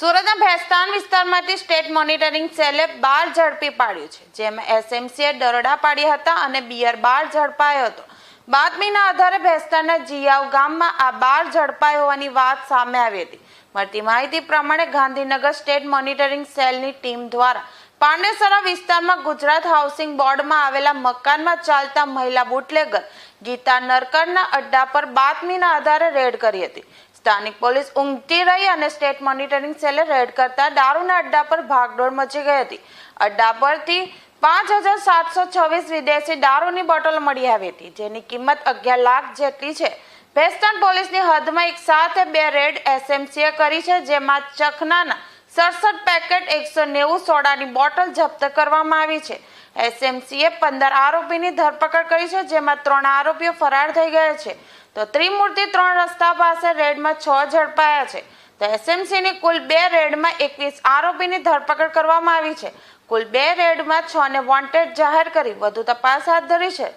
સુરતના ભેસ્તાન વિસ્તારમાંથી state monitoring સેલે બાર ઝડપી પાડ્યું છે, જેમાં એસએમસીએ દરોડા પાડ્યા હતા અને બિયર બાર ઝડપાયો હતો. બાતમીના આધારે ભેસ્તાનના જીયાવ ગામમાં આ બાર ઝડપાયો હોવાની વાત સામે આવી હતી. મળતી માહિતી પ્રમાણે ગાંધીનગર સ્ટેટ મોનિટરિંગ સેલની ટીમ દ્વારા પાંડેસરા વિસ્તારમાં ગુજરાત હાઉસિંગ બોર્ડમાં આવેલા મકાનમાં ચાલતા મહિલા બુટલેગર ગીતા નરકરના અડ્ડા પર બાતમીના આધારે રેડ કરી હતી. સ્થાનિક પોલીસ ઊંઘતી રહી અને સ્ટેટ મોનિટરિંગ સેલે રેડ કરતા દારૂના અડ્ડા પર ભાગદોડ મચી ગઈ હતી. અડ્ડા પરથી પાંચ હજાર સાતસો છવ્વીસ વિદેશી દારૂની બોટલ મળી આવી હતી, જેની કિંમત અગિયાર લાખ જેટલી છે. વેસ્ટર્ન પોલીસની હદમાં એક સાથે બે રેડ એસએમસીએ કરી છે, જેમાં ચખનાના સડસઠ પેકેટ એકસો નેવું સોડાની બોટલ જપ્ત કરવામાં આવી છે. એસએમસીએ પંદર આરોપીની ધરપકડ કરી છે, જેમાં ત્રણ આરોપીઓ ફરાર થઈ ગયા છે. તો ત્રિમૂર્તિ ત્રણ રસ્તા પાસે રેડમાં છ ઝડપાયા છે. તો એસએમસીની કુલ બે રેડમાં એકવીસ આરોપીની ધરપકડ કરવામાં આવી છે. કુલ બે રેડમાં છ ને વોન્ટેડ જાહેર કરી વધુ તપાસ હાથ ધરી છે.